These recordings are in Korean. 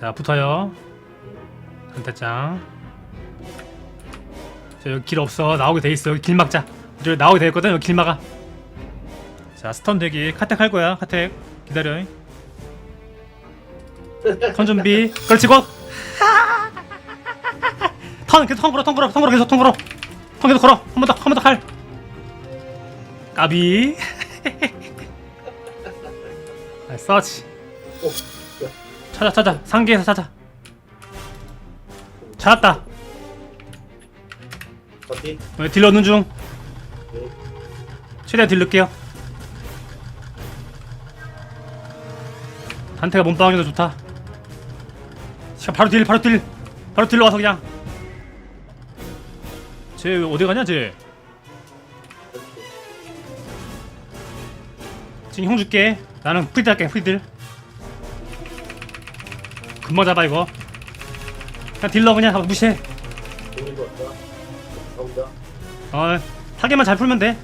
자 붙어요. 한타짱 자 여기 길 없어. 나오게 돼 있어. 여기 길 막자. 저기 나오게 돼 있거든 여기 길 막아. 자 스턴 대기. 카텍 할 거야 카텍 기다려. 턴 준비. 그렇지 고! 턴 계속 턴 걸어 턴 걸어 턴 걸어 계속 턴 걸어. 턴 계속 걸어. 한 번더한 번 더칼. 까비. 아, 서치. 오, 야, 찾아 찾아. 상계에서 찾아. 찾았다. 어디? 네, 딜 넣는 중. 네. 최대한 딜 넣을게요. 단테가 몸빵하기도 좋다. 자 바로 딜 바로 딜. 바로 딜러 와서 그냥. 쟤 어디 가냐 쟤? 지금 형 줄게. 나는 프리딜 할게 프리딜 금방 잡아 이거 그냥 딜러 그냥 무시해 같다. 가온다. 어 타겟만 잘 풀면 돼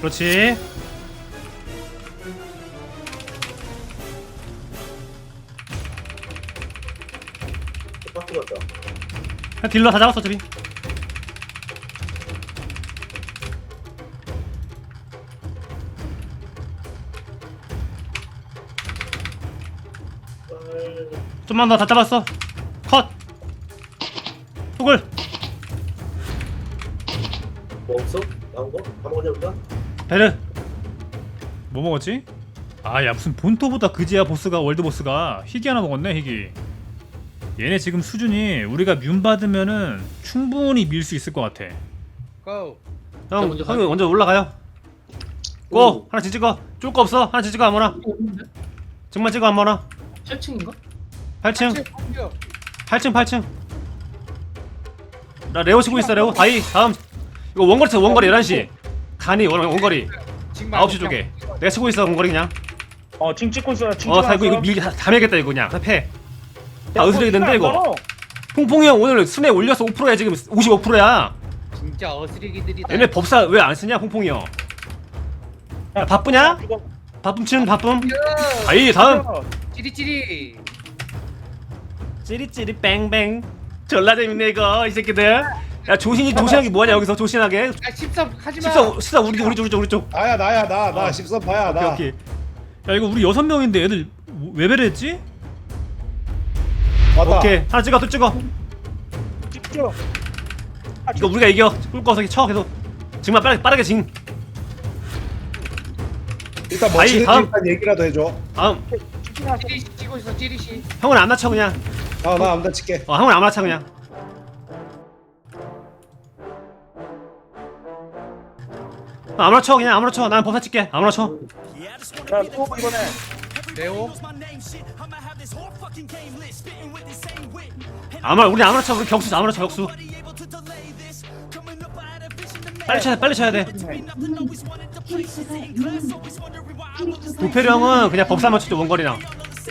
그렇지 박스 같다. 그냥 딜러 다 잡았어 어차피 좀만 더 다 잡았어 컷 뚝을 뭐 없어? 나온 거? 다 먹었냐 우리가? 베르 뭐 먹었지? 아야 무슨 본토보다 그지야 보스가 월드 보스가 희귀 하나 먹었네 희귀 얘네 지금 수준이 우리가 뮨 받으면은 충분히 밀 수 있을 것 같아 고! 형 먼저 형이 가요. 먼저 올라가요 고 오. 하나씩 찍어 쫄 거 없어 하나씩 찍어 아무나 정말 찍어 아무나 8층인가? 8층. 컴퓨터. 8층 8층. 나 레오 치고 있어 레오. 다이 다음. 이거 원거리 쳐 원거리 11시. 간이 원, 원거리. 지금 9시 쪽에. 내가 치고 있어 원거리 그냥. 어, 징 찍고 있어. 징어다 이거 이거 밀, 다, 다 매겠다 이거 그냥. 다패. 다 으스레기 된다 이거. 어, 퐁퐁이 형 오늘 순회 올려서 5%야 지금. 55%야. 진짜 어스리기들이다. 얘네 법사 왜 안 쓰냐 퐁퐁이 형. 야, 바쁘냐? 바쁨 치는 바쁨. 다이 다음. 찌리찌리. 찌릿찌릿 뱅뱅 졸라 재밌네 이거 이 새끼들 야 조신이 조신하게 뭐하냐 여기서 조신하게 아 십삼 하지 마. 십사 십사 우리 쪽 우리 쪽 우리 쪽 우리 쪽 나야 나야 나나 어. 십선 봐야 오케이 나. 오케이 야 이거 우리 여섯 명인데 애들 왜 배려했지? 맞다. 오케이 하나 찍어 또 찍어 찍죠. 이거 우리가 이겨 꿀꺼서 쳐 계속 정말 빠르게 빠르게 징 일단 뭐 아이, 지는 다음. 일단 얘기라도 해줘. 다음 찌리시 찍고 있어 찌리시. 형은 안 맞춰 그냥 아나 아무나 칠게. 어 형은 안 맞춰 그냥. 아, 아무나 쳐 그냥 아무나 쳐 난 법사 찍게. 아무나 쳐. 자, 또 이번에 레오. 아무나 우리 아무나 쳐. 우리 격수 아무나 쳐 격수. 빨리 쳐야 돼 빨리 쳐야 돼. 도페리 형은 그냥 법사만 쳐줘 원거리랑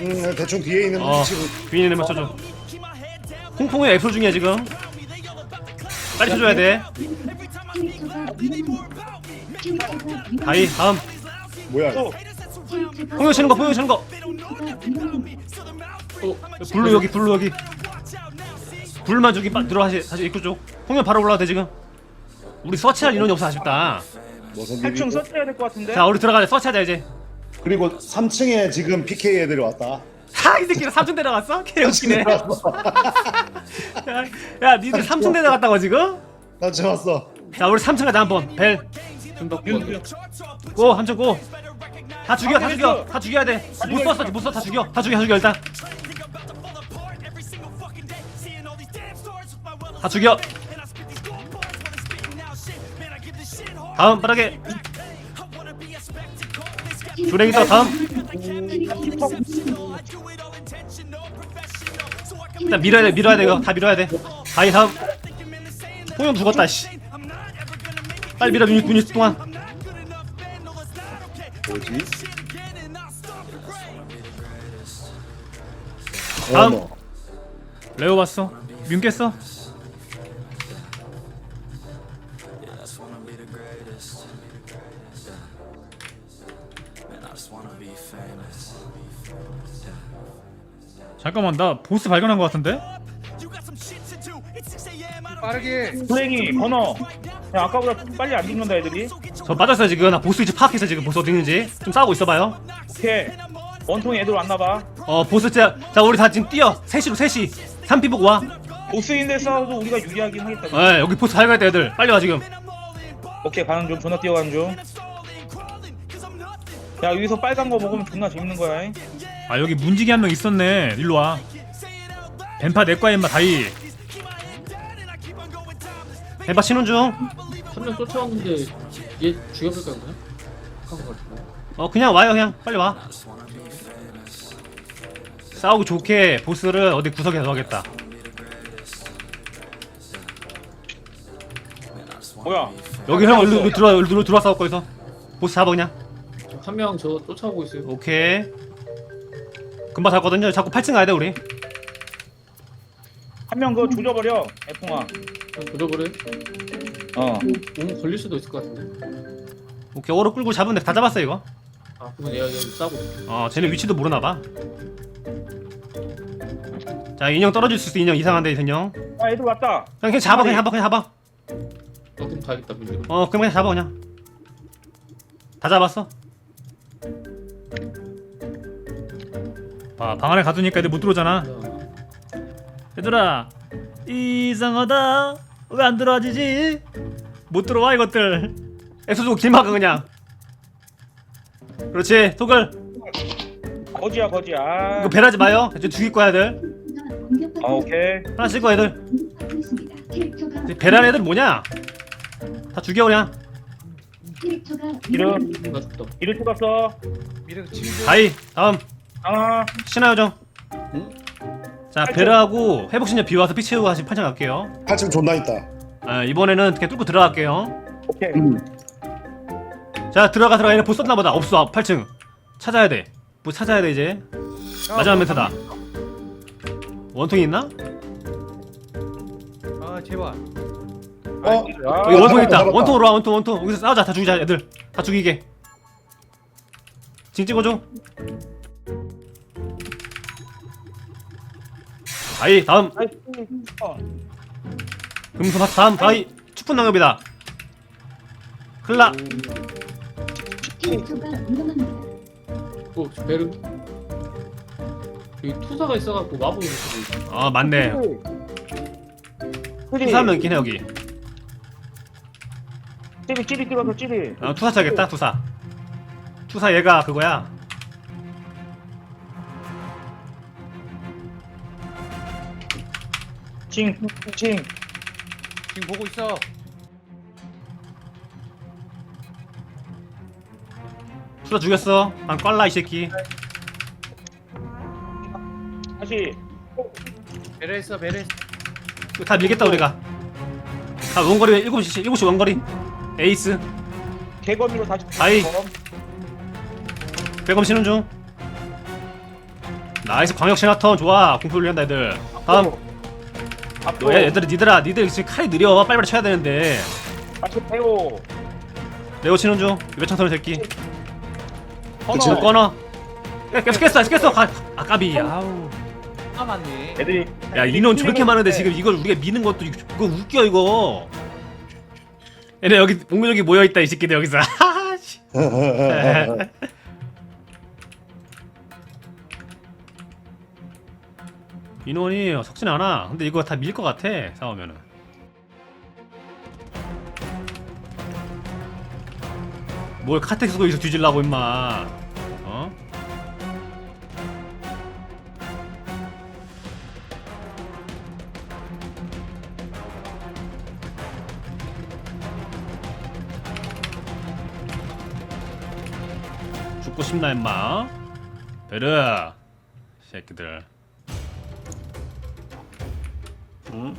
음 대충 뒤에 있는 어 치고. 위인을 맞춰줘. 홍콩이 앱소 중이야 지금. 빨리 쳐줘야 돼. 다이 다음. 뭐야? 또 홍영 치는 거 홍영 치는 거. 어, 블루 여기 블루 여기. 불만 주기 빠 들어가시 다시 입구 쪽. 홍영 바로 올라와도 돼 지금. 우리 서치할 인원이 없어 아쉽다. 탈충 일이고? 서치해야 될 것 같은데. 자 우리 들어가자. 서치하자 이제 그리고 3층에 지금 PK 애들이 왔다. 하이 새끼를 3층 내려갔어? 개웃기네. 야, 야 니들 3층 내려갔다고 지금? 나 지금 왔어. 자 우리 3층 가자 한번 벨 윤, 고! 함정 고! 다 죽여 다 죽여 다 죽여야 돼 못 썼어 못 썼어 다 죽여 다 죽여 다 죽여 일단 다 죽여 다음 빠르게 주랭이 또 다음 일단 밀어야 돼 밀어야 돼 이거 다 밀어야 돼 다이 다음 홍영 죽었다 씨 빨리 밀어 유닛 유닛 동안 뭐지? 다음. 어머. 레오 봤어? 뮨 깼어? 잠깐만 나 보스 발견한 것 같은데? 빠르게. 블랙이 번호 야 아까보다 좀 빨리 안 죽는다 애들이. 저 빠졌어요 지금. 나 보스 위치 파악해서 지금 보스 어디 있는지. 좀 싸우고 있어봐요. 오케이. 원통이 애들 왔나봐. 어 보스 자, 자 우리 다 지금 뛰어. 3시로 3시 3피 보고 와. 보스인데 싸워도 우리가 유리하긴 하겠다 에 여기 보스 발견했다 애들. 빨리 와 지금. 오케이 가는 중. 존나 뛰어가는 중 야 여기서 빨간 거 먹으면 존나 재밌는 거야 잉? 아 여기 문지기 한 명 있었네. 일로 와. 뱀파 내과에 임마 다이. 뱀파 신혼 중어 한명 쫓아왔는데 얘 죽여볼까 그냥? 한것 같은데. 어, 그냥 와요 그냥. 빨리 와. 싸우기 좋게 보스를 어디 구석에 넣어야겠다. 뭐야? 여기 형 일로 들어와 일로 들어와 싸울 거기서. 보스 잡아 그냥 한 명 저 쫓아오고 있어요. 오케이. 금방 잡거든요. 자꾸 8층 가야 돼 우리. 한 명 그거 조져버려 애풍아. 그러그래. 어. 오면 걸릴 수도 있을 것 같은데. 오케이. 오로 끌고 잡으면 다 잡았어 이거. 아 그건 얘가 여기 싸고. 있어. 어 쟤네 위치도 모르나 봐. 자 인형 떨어질 수 있어. 인형 이상한데 인형. 아 애들 왔다. 그냥 그냥 잡아 그냥 잡아 그냥 잡아. 어 그럼 가야겠다 밀리로. 어 그냥 그냥 잡아 그냥. 다 잡았어 아, 방 안에 가두니까 애들 못 들어오잖아. 얘들아 이상하다. 왜 안 들어와지지? 못 들어와 이것들. 엑소도 길막아 그냥. 그렇지 토글. 거지야 거지야. 아, 이거 배라지 마요. 이제 죽일 거야 애들. 아 오케이. 하나씩 거 애들. 배란 애들 뭐냐? 다 죽여 그냥. 이름. 이름 찍었어. 미래 치료 다이 다음 아. 신하요정. 자 베라하고 회복신녀 비와서 피 채우고 다시 판정 갈게요. 8층 존나 있다. 아, 이번에는 그냥 뚫고 들어갈게요. 오케이. 자 들어가 들어가 얘네 보스 썼나 보다. 없어. 8층. 찾아야 돼 뭐 찾아야 돼 이제. 마지막 멘트다. 원통이 있나? 아 제발. 어? 아, 여기 원통 잡았다, 있다. 잡았다. 원통으로 와 원통 원통. 여기서 싸우자. 다 죽이자 애들. 다 죽이게. 징 찍어줘 아이 다음. 어, 금수 파트 다음 다이. 축분 낭엽이다. 클라. 어 베르. 여기 투사가 있어갖고 마법을 쓰고 있어. 아 맞네. 투사하면 있긴 해 여기. 찌리 찌리 찍어서 찌리 아, 투사 쳐야겠다 투사. 투사 얘가 그거야 징징. 지금 보고 있어. 투사 죽였어. 난 꽐라 이 새끼. 다시. 베레했어 베레했어. 이거 다 밀겠다 우리가. 다 원거리 7시 7시 원거리. 에이스. 개거미로 다시 아이. 백검 치는 중. 나이스 광역 시나턴. 좋아. 공포 훈련다 애들. 다음 너 얘- 얘들아 니들아 니들 지금 칼이 느려. 빨리빨리 쳐야 되는데. 다시 배우 레오 치는 중. 외창선을 새끼. 번호 지금 꺼놔. 야, 계속 깼어 깼어. 가, 아 까비. 아우. 아 맞네. 애들이 야 인원 저렇게 많은데 지금 이걸 우리가 미는 것도 이거 이거 웃겨 이거. 얘네 여기 몽글족이 모여있다 이 새끼들 여기서. 하하씨 인원이 석진 않아. 근데 이거 다 밀 것 같아 싸우면은. 뭘 카텍 쓰고 여기서 뒤질라고 임마. 어? 죽고 싶나 임마 베르 새끼들 응?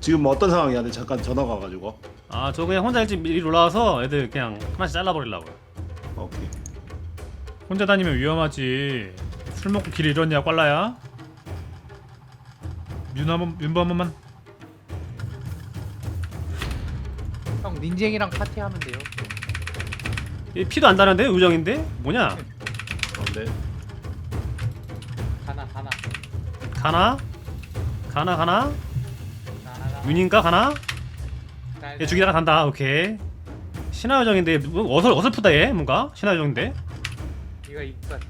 지금 어떤 상황이야? 내 잠깐 전화가 와가지고. 아 저 그냥 혼자 일찍 미리 올라와서 애들 그냥 하나씩 잘라버리려고요 오케이. 혼자 다니면 위험하지 술 먹고 길 잃었냐 꽐라야 윤 한번 윤보 한 번만 형 닌쟁이랑 파티하면 돼요 얘 피도 안 다는데 우정인데 뭐냐? 어, 네. 하나 하나 가나? 가나 가나? 윤인가 가나? 얘 죽이다가 간다. 오케이. 신하요정인데 뭐 어설 어설프다 얘 뭔가 신하요정인데. 이거 입것 같아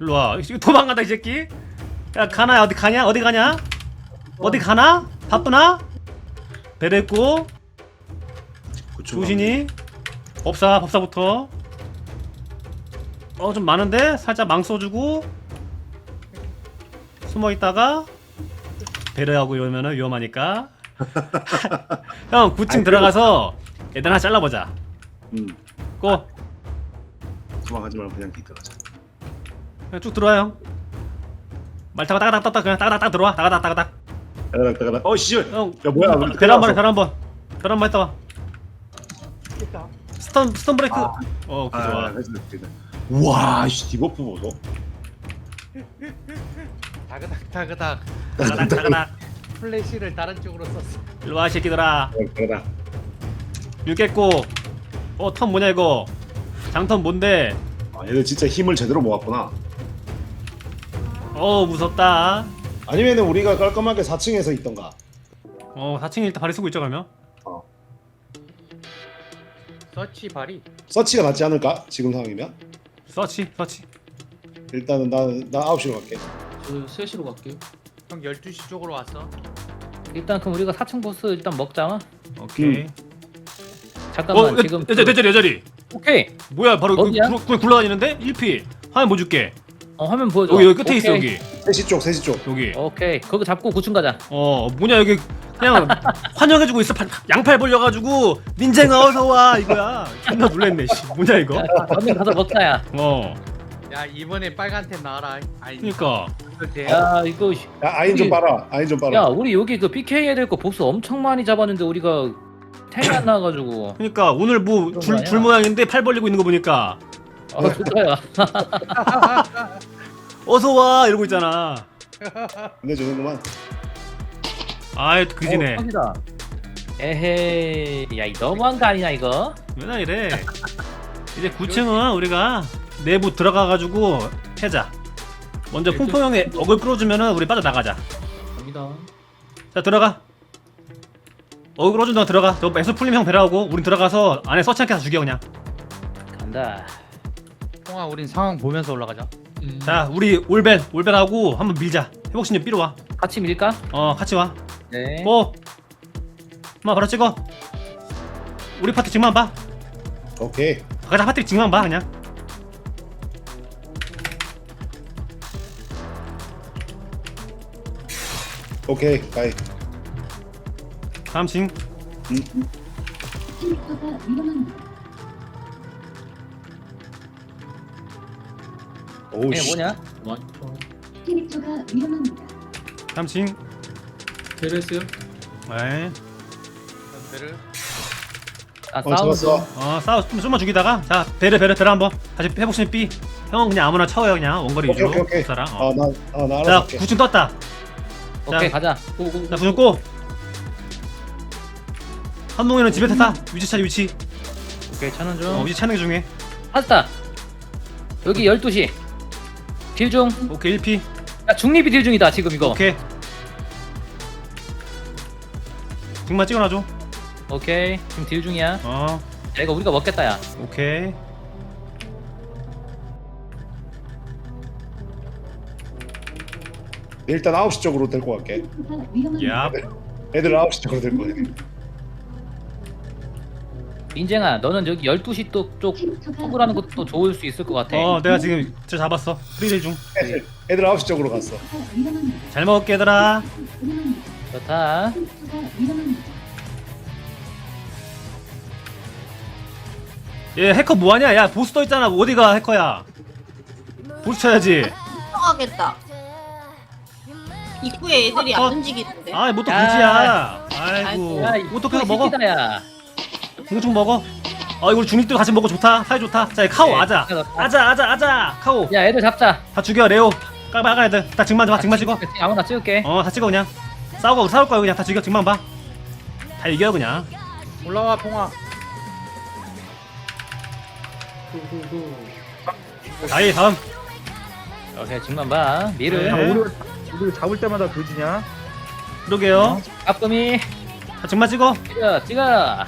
일로 와. 도망간다 이 새끼. 야 가나야 어디 가냐? 어디 가냐? 어디 가나? 바쁘나? 베레고 조신이 법사 법사부터. 어 좀 많은데 살짝 망 써주고 숨어 있다가 베레하고 이러면은 위험하니까. 형 9층 들어가서 얘들 하나 잘라보자. 음. 고 도망가지 말고 그냥 기다려자. 그냥 쭉 들어와 형. 말 타고 따가닥 그냥 따가닥 들어와 따가닥 따가닥. 따가닥 따가닥. 어 씨. 야형 뭐야? 나왔어? 별한 번. 별한번 했다 와. 스턴 스턴 브레이크. 아. 어 오케이, 아, 좋아. 됐어, 됐어. 우와, 씨 디버프 보소. 다그닥 다그닥 따가닥 따가닥. 플래시를 다른 쪽으로 썼어 일로 와이 새끼들아. 따가닥. 육 깼고. 어턴 뭐냐 이거. 장턴 뭔데? 아, 얘들 진짜 힘을 제대로 모았구나. 어 무섭다. 아니면은 우리가 깔끔하게 4층에서 있던가. 어 4층에 일단 발이 쓰고 있죠 그러면. 서치 발이 서치가 낫지 않을까? 지금 상황이면. 서치 서치. 일단은 나나 9시로 갈게. 저 3시로 갈게요. 형 12시 쪽으로 왔어 일단 그럼 우리가 4층 보스 일단 먹자. 오케이. 잠깐만 어 지금 내, 내, 내 자리 내 자리. 오케이. 뭐야 바로 그, 어디야? 굴러다니는데 1피. 화면 뭐 줄게. 어 화면 보여줘. 여기 여기 끝에 있어 오케이. 여기. 3시 쪽, 3시 쪽. 여기. 오케이. 거기 잡고 9층 가자. 어 뭐냐 여기 그냥 환영해주고 있어 팔- 양팔 벌려가지고 닌쟁아 어서 와 이거야 존나 놀랬네 씨 뭐냐 이거 언니 가서 먹자야. 어 야 이번에 빨간 템 나와라 아니 그니까 야 이거 씨. 야, 아인 좀 빨아. 아인 좀 빨아. 야 우리 여기 그 PK 해야 될거 보스 엄청 많이 잡았는데 우리가 템이 안 나와가지고. 그니까 오늘 뭐 그런 줄? 모양인데 팔 벌리고 있는 거 보니까 아 좋다야. 어서 와 이러고 있잖아 근데 저는구만. 아이 그지네 어, 다 에헤이. 야이 너무한 거 아니냐 이거? 왜나 이래 이제 9층은 우리가 내부 들어가가지고 해자 먼저 퐁퐁 형의 어글 끌어주면은 우리 빠져나가자 갑니다. 자 들어가 어글 끌어준 동안 들어가 저 애수 풀림 형 배라고 우린 들어가서 안에 서치 않게 다 죽여 그냥 간다. 형아 우린 상황 보면서 올라가자 음. 자 우리 올벨 올벨하고 한번 밀자 회복신님 삐로 같이 밀까? 같이 와 네. 고! 엄마 바로 찍어 우리 파트 지금만 봐 오케이. 가자 파트 지금만 봐 그냥 오케이. 가이. 다음 징 오우 얘 씨. 뭐냐? 와, 캐릭터가 위험합니다. 다음 징 테레스요? 에이. 배를 아 어. 중. 어 싸워 좀, 좀만 죽이다가 자 베르 베르 베르 한번 다시 회복신 삐 형은 그냥 아무나 쳐요 그냥 원거리 오케이, 위주로 오케이, 오케이. 사람 아, 어. 나, 아, 나 자 알아서 할게. 9층 떴다 오케이 자. 가자. 고고. 자꼬 한동이는 집에 탔다 위치 차지 위치 오케이 차는 중. 어 위치 찾는 게 중요해 찾았다. 여기 12시. 딜 중. 오케이 1피 야 중립이 딜 중이다 지금 이거. 오케이 등만 찍어놔줘 오케이. 지금 딜 중이야. 어 야 이거 우리가 먹겠다 야. 오케이 일단 9시 쪽으로 데리고 갈게. 야 애들 9시 쪽으로 데리고 갈게. 민쟁아 너는 여기 12시 또, 쪽 호구라는 것도 좋을 수 있을 것 같아. 어 내가 지금 저 잡았어 프리딜 중잘 애들, 애들 9시 쪽으로 갔어. 위험합니다. 먹을게 얘들아. 좋다. 얘 해커 뭐하냐 야 보스 떠 있잖아 어디가 해커야 보스 쳐야지 들어가겠다. 입구에 애들이 어? 안 움직이는데. 아이 뭐또 야. 그지야. 아이고. 야, 어떡해 먹어. 시키다, 야. 공중 먹어. 아 이거 중립도 같이 먹어 좋다. 사이 좋다. 자 카오 네, 아자. 좋다. 아자 아자 아자. 카오. 야 애들 잡자. 다 죽여 레오. 까봐 애들. 다 증만 봐 증만 찍어. 아무나 찍을게. 어다 찍어 그냥. 싸우고 싸울 거야 그냥. 다 죽여 증만 봐다 이겨 그냥. 올라와 봉아. 다이 다음. 오케이 중간 봐. 미르. 야, 네. 우리 우리 잡을 때마다 그지냐? 그러게요. 까쁨이 자, 정말 찍어. 찍어 찍어.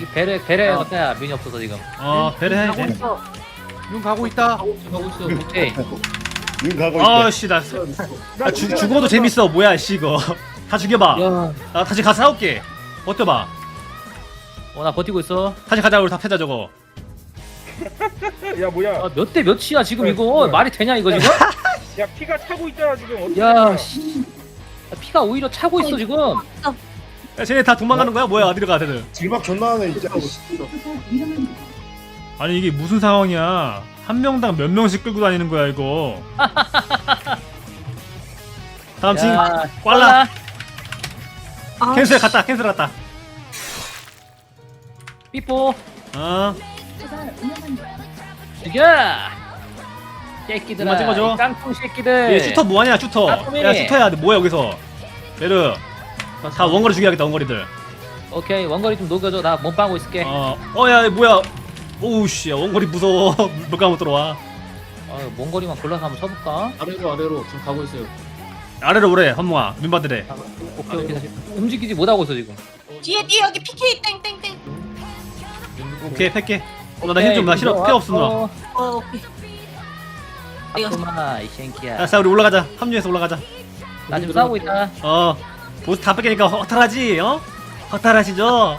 이 배를 배를 아. 어때야 민이 없어서 지금. 어 배를 해야 돼윤 가고 있다. 가고 있어 가고 있어. 오케이. 눈 가고 있대. 아씨 나 아, 죽, 죽어도 재밌어. 뭐야 씨 이거. 다 죽여봐. 야어나 나 다시 가서 싸울게. 버텨봐. 버티고 있어. 다시 가자 우리 다 패자 저거. 야 뭐야? 아, 몇 대 몇이야 지금 이거? 말이 되냐 이거 지금 야 피가 차고 있잖아 지금. 야 씨. 피가 오히려 차고 있어 지금. 야 쟤네 다 도망가는 거야? 뭐야 어디로 가 다들? 질박 존나 하네 진짜. 아니 이게 무슨 상황이야? 한 명당 몇 명씩 끌고 다니는 거야 이거? 다음 진 야 꽐라. 캔슬 갔다 캔슬 갔다. 삐뽀. 어? 위험합니다. 죽여 새끼들아 엄마 찍어줘. 이 깡통 새끼들. 얘 슈터 뭐하냐 슈터? 까꾸미. 야 슈터야 너 뭐야 여기서? 베르. 다 원거리 죽여야겠다 원거리들. 오케이 원거리 좀 녹여줘. 나 몸빵하고 있을게. 어, 어야 뭐야? 오우씨 야, 원거리 무서워. 물가 못 들어와. 어, 먼 거리만 골라서 한번 쳐볼까? 아래로 아래로. 지금 가고 있어요. 아래로 오래 헌몽아. 민바들에 오케이 오케이. 다시 움직이지 못하고 있어 지금. 뒤에 뒤에 여기 PK 땡땡땡. 오케이 팰게. 어, 나힐 좀나 싫어 필요 없어 누나. 어, 어 오케이. 이거 아쿠마 이 새끼야. 야, 자 우리 올라가자. 합류해서 올라가자. 나 지금 싸우고 있다. 어 보스 다 뺏기니까 허탈하지 어? 허탈하시죠?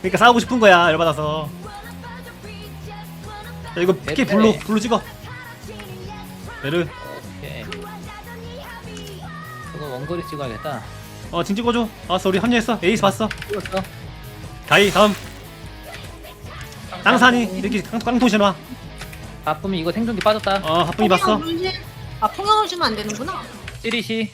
그러니까 싸우고 싶은 거야 열받아서. 자 이거 PK 블루 블루 찍어. 베르. 오케이. 저거 원거리 찍어야겠다. 어 진 찍어줘. 알았어 우리 합류했어. 에이스 봤어. 찍었어. 다이 다음. 땅산이 이렇게 깡- 깡통 신화 바쁘면 이거 생존기 빠졌다 어 하품이 봤어 아 폭력을 주면 안 되는구나. 찌리시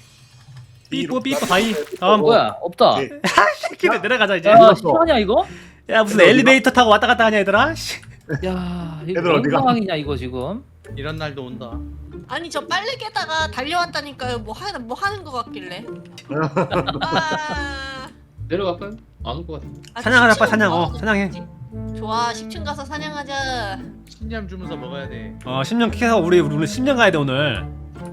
삐뽀 삐뽀 다이 다음 뭐야 없다 오케이. 새끼들 내려가자 이제 야 실화냐 이거? 야 무슨 엘리베이터 타고 왔다 갔다 하냐 얘들아 씨. 야 이거 얘들 어디가? 상황이냐 이거 지금 이런 날도 온다. 아니 저 빨래 깨다가 달려왔다니까요. 뭐 하는 뭐 하는 것 같길래. 아, 내려갈까요? 안 올 것 같아. 아, 사냥하라, 빨리 사냥. 어, 먹어도 사냥해. 좋아 10층 가서 사냥하자. 신념 주면서 먹어야 돼. 어 10년 캐서 우리 우리 오늘 10년 가야 돼 오늘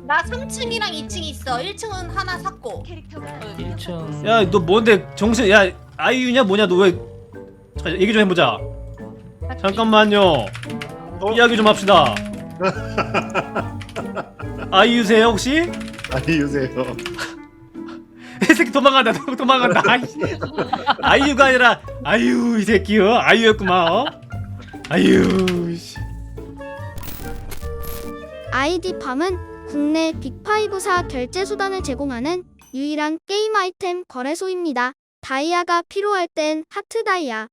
나 3층이랑 2층 있어. 1층은 하나 샀고. 어, 1층 야 너 뭔데 정신 야 아이유냐 뭐냐 너왜 얘기 좀 해보자 잠깐만요 이야기 좀 합시다 아이유세요 혹시? 아니 요새요. 이 새끼 도망간다 도- 도망간다 아이씨. 아이유가 아니라 아이유 이 새끼요 아이유였구만 어? 아이유 씨. 아이디팜은 국내 빅5사 결제 수단을 제공하는 유일한 게임 아이템 거래소입니다. 다이아가 필요할 땐 하트 다이아,